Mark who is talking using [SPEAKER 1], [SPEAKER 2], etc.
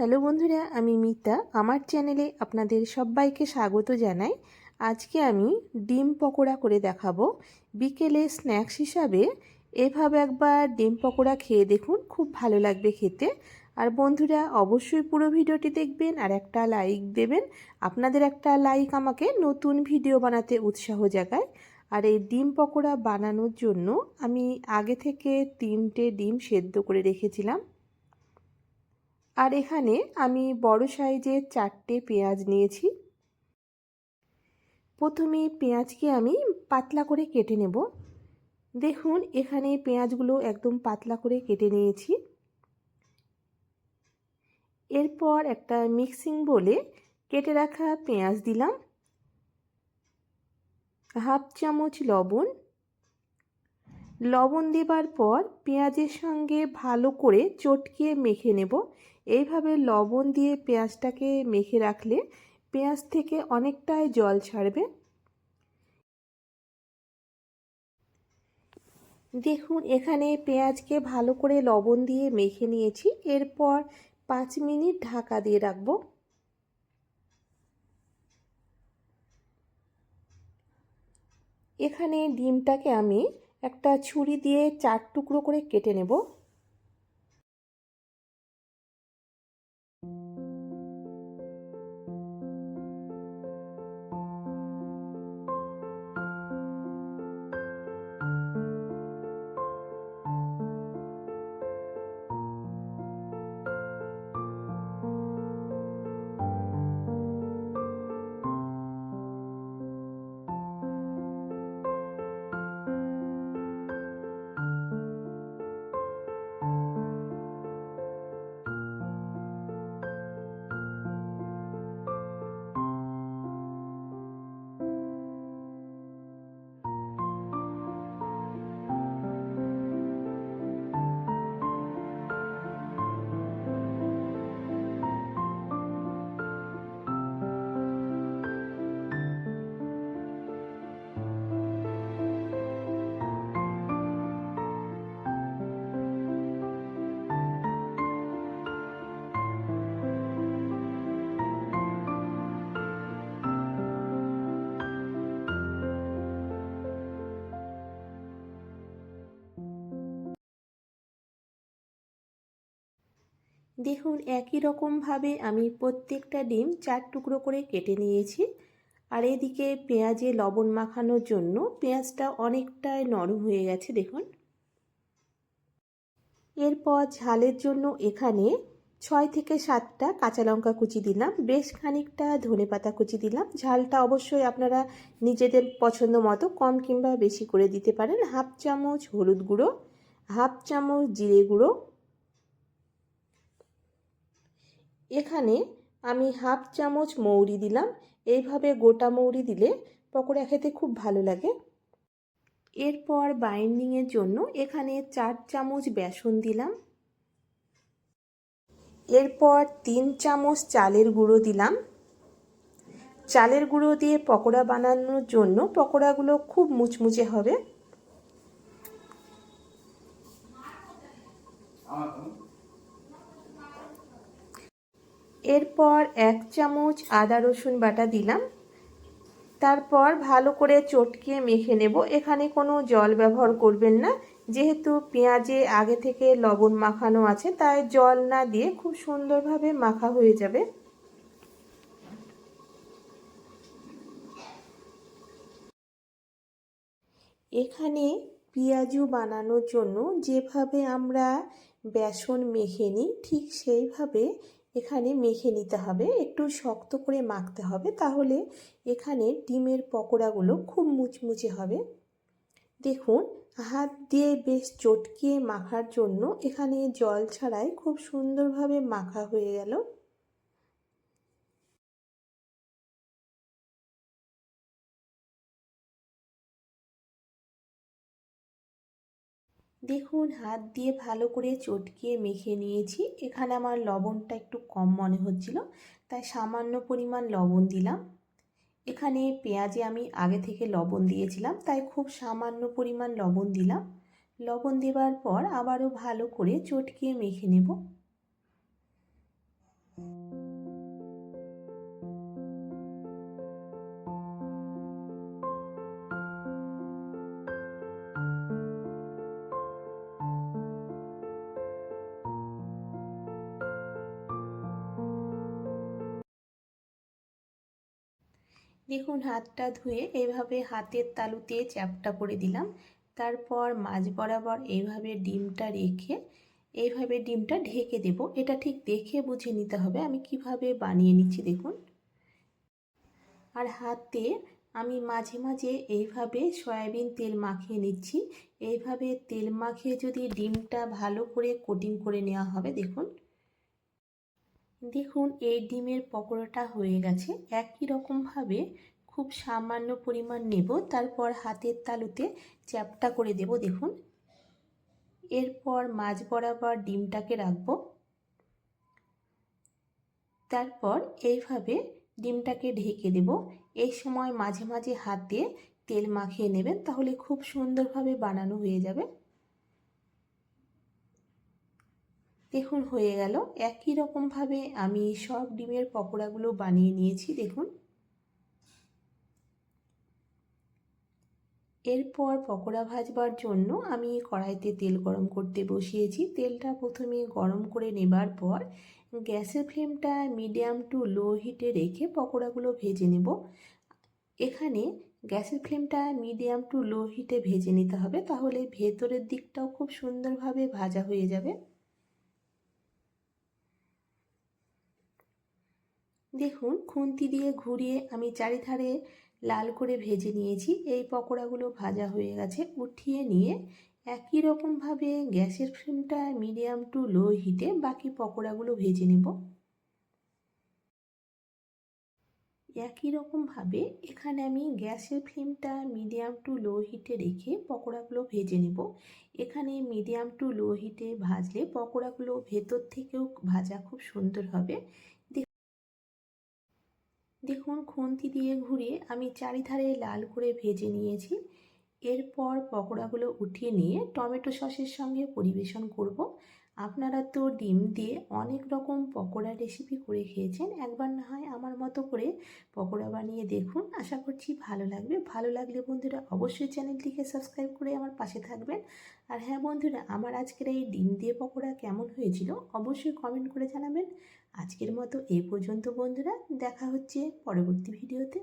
[SPEAKER 1] Hello বন্ধুরা, আমি মিতা। আমার চ্যানেলে আপনাদের সবাইকে স্বাগত জানাই। আজকে আমি ডিম পকোড়া করে দেখাবো। বিকেলে স্ন্যাক্স হিসাবে এভাবে একবার ডিম পকোড়া খেয়ে দেখুন, খুব ভালো লাগবে খেতে। আর বন্ধুরা, অবশ্যই পুরো ভিডিওটি দেখবেন আর একটা লাইক দেবেন। আপনাদের একটা লাইক আমাকে নতুন ভিডিও বানাতে উৎসাহ জাগায়। আর এই ডিম পকোড়া বানানোর জন্য আমি আগে থেকে তিনটে ডিম সেদ্ধ করে রেখেছিলাম। আর এখানে আমি বড় সাইজের চারটে পেঁয়াজ নিয়েছি। প্রথমে পেঁয়াজকে আমি পাতলা করে কেটে নেব। দেখুন, এখানে পেঁয়াজগুলো একদম পাতলা করে কেটে নিয়েছি। এরপর একটা মিক্সিং বলে কেটে রাখা পেঁয়াজ দিলাম। হাফ চামচ লবণ লবণ দেবার পর পেঁয়াজের সঙ্গে ভালো করে চটকিয়ে মেখে নেব। এইভাবে লবণ দিয়ে পেঁয়াজটাকে মেখে রাখলে পেঁয়াজ থেকে অনেকটাই জল ছাড়বে। দেখুন, এখানে পেঁয়াজকে ভালো করে লবণ দিয়ে মেখে নিয়েছি। এরপর পাঁচ মিনিট ঢাকা দিয়ে রাখব। এখানে ডিমটাকে আমি একটা ছুরি দিয়ে চার টুকরো করে কেটে নেব। দেখুন, একই রকমভাবে আমি প্রত্যেকটা ডিম চার টুকরো করে কেটে নিয়েছি। আর এদিকে পেঁয়াজে লবণ মাখানোর জন্য পেঁয়াজটা অনেকটাই নরম হয়ে গেছে, দেখুন। এরপর ঝালের জন্য এখানে ছয় থেকে সাতটা কাঁচা লঙ্কা কুচি দিলাম, বেশ খানিকটা ধনে পাতা কুচি দিলাম। ঝালটা অবশ্যই আপনারা নিজেদের পছন্দ মতো কম কিংবা বেশি করে দিতে পারেন। হাফ চামচ হলুদ গুঁড়ো, হাফ চামচ জিরে গুঁড়ো এখানে আমি হাফ চামচ মৌরি দিলাম। এইভাবে গোটা মৌরি দিলে পকোড়া খেতে খুব ভালো লাগে। এরপর বাইন্ডিংয়ের জন্য এখানে চার চামচ বেসন দিলাম। এরপর তিন চামচ চালের গুঁড়ো দিলাম। চালের গুঁড়ো দিয়ে পকোড়া বানানোর জন্য পকোড়াগুলো খুব মুচমুচে হবে। এরপর এক চামচ আদা রসুন বাটা দিলাম। তারপর ভালো করে চটকিয়ে মেখে নেব। এখানে কোনো জল ব্যবহার করবেন না। যেহেতু পেঁয়াজে আগে থেকে লবণ মাখানো আছে, তাই জল না দিয়ে খুব সুন্দরভাবে মাখা হয়ে যাবে। এখানে পেঁয়াজু বানানোর জন্য যেভাবে আমরা বেসন মেখে নিই, ঠিক সেইভাবে এখানে মেখে নিতে হবে। একটু শক্ত করে মাখতে হবে তাহলে এখানে ডিমের পকোড়াগুলো খুব মুচমুচে হবে। দেখুন, হাত দিয়ে বেশ চটকিয়ে মাখার জন্য এখানে জল ছাড়াই খুব সুন্দরভাবে মাখা হয়ে গেল। দেখুন, হাত দিয়ে ভালো করে চটকিয়ে মেখে নিয়েছি। এখানে আমার লবণটা একটু কম মনে হচ্ছিল, তাই সামান্য পরিমাণ লবণ দিলাম। এখানে পেঁয়াজে আমি আগে থেকে লবণ দিয়েছিলাম, তাই খুব সামান্য পরিমাণ লবণ দিলাম। লবণ দেওয়ার পর আবারও ভালো করে চটকিয়ে মেখে নেব। দেখুন, হাতটা ধুয়ে এইভাবে হাতের তালুতে চ্যাপটা করে দিলাম। তারপর মাঝ বরাবর এইভাবে ডিমটা রেখে, এইভাবে ডিমটা ঢেকে দেব। এটা ঠিক দেখে বুঝে নিতে হবে আমি কীভাবে বানিয়ে নিচ্ছি, দেখুন। আর হাতে আমি মাঝে মাঝে এইভাবে সয়াবিন তেল মাখিয়ে নিচ্ছি। এইভাবে তেল মাখিয়ে যদি ডিমটা ভালো করে কোটিং করে নেওয়া হবে, দেখুন। দেখুন, এই ডিমের পকোড়াটা হয়ে গেছে। একই রকমভাবে খুব সামান্য পরিমাণ নেব, তারপর হাতের তালুতে চ্যাপটা করে দেব, দেখুন। এরপর মাঝ বরাবর ডিমটাকে রাখব। তারপর এইভাবে ডিমটাকে ঢেকে দেব। এই সময় মাঝে মাঝে হাতে তেল মাখিয়ে নেবেন, তাহলে খুব সুন্দরভাবে বানানো হয়ে যাবে। দেখুন, হয়ে গেল। একই রকমভাবে আমি সব ডিমের পকোড়াগুলো বানিয়ে নিয়েছি, দেখুন। এরপর পকোড়া ভাজবার জন্য আমি কড়াইতে তেল গরম করতে বসিয়েছি। তেলটা প্রথমে গরম করে নেবার পর গ্যাসের ফ্লেমটা মিডিয়াম টু লো হিটে রেখে পকোড়াগুলো ভেজে নেব। এখানে গ্যাসের ফ্লেমটা মিডিয়াম টু লো হিটে ভেজে নিতে হবে, তাহলে ভেতরের দিকটাও খুব সুন্দরভাবে ভাজা হয়ে যাবে। দেখুন, খুন্তি দিয়ে ঘুরিয়ে আমি চারিধারে লাল করে ভেজে নিয়েছি। এই পকোড়াগুলো ভাজা হয়ে গেছে। উঠিয়ে নিয়ে একই রকমভাবে গ্যাসের ফ্লেমটা মিডিয়াম টু লো হিটে বাকি পকোড়াগুলো ভেজে নেব। একই রকমভাবে এখানে আমি গ্যাসের ফ্লেমটা মিডিয়াম টু লো হিটে রেখে পকোড়াগুলো ভেজে নেব। এখানে মিডিয়াম টু লো হিটে ভাজলে পকোড়াগুলো ভেতর থেকেও ভাজা খুব সুন্দর হবে। দেখুন, খুন্তি দিয়ে ঘুরিয়ে আমি চারিধারে লাল করে ভেজে নিয়েছি। এরপর পকোড়াগুলো উঠিয়ে নিয়ে টমেটো সসের সঙ্গে পরিবেশন করব। আপনারা তো ডিম দিয়ে অনেক রকম পকোড়া রেসিপি করে খেয়েছেন। একবার না হয় আমার মতো করে পকোড়া বানিয়ে দেখুন। আশা করছি ভালো লাগবে। ভালো লাগলে বন্ধুরা অবশ্যই চ্যানেলটিকে সাবস্ক্রাইব করে আমার পাশে থাকবেন। আর হ্যাঁ বন্ধুরা, আমার আজকের এই ডিম দিয়ে পকোড়া কেমন হয়েছিল অবশ্যই কমেন্ট করে জানাবেন। আজকের মতো এই পর্যন্ত বন্ধুরা, দেখা হচ্ছে পরবর্তী ভিডিওতে